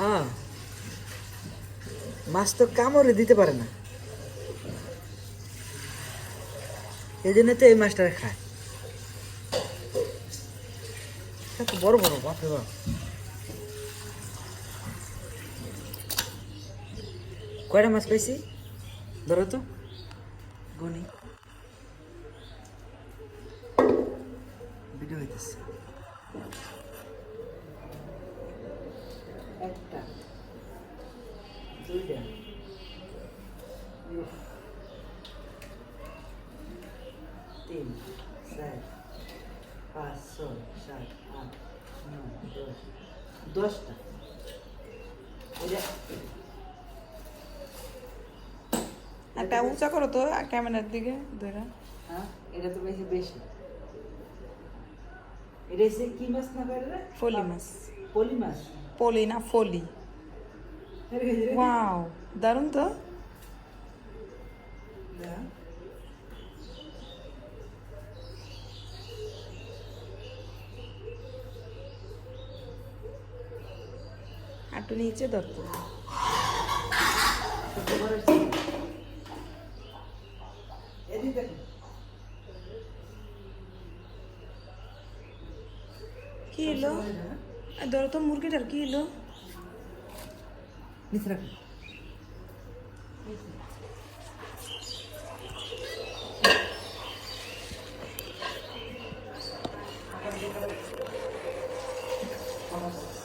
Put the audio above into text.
হ্যাঁ। মাছ তো কামড়ে দিতে পারে না। এই জন্য তো এই মাছটা খায়। বড় বড়, বাপরে বাপ। কয়টা মাছ পাইছি? ধরো তো। গনি ভিডিও হইতেছে। একটা। দুইটা। তিন চার পাঁচ ছয় সাত আট নয় দশ। দশটা। একটা উঁচা করো তো ক্যামেরার দিকে ধরে। হ্যাঁ এটা তো বেশি বেশি। এটা এসে কি মাছ না করে ফলি মাছ। পলি মাছ। পলি না ফলি ওয়াও দারুণ তো। একটু নিচে ধরতো কি এলো ধরো তো মুরগিটার কি Thank you.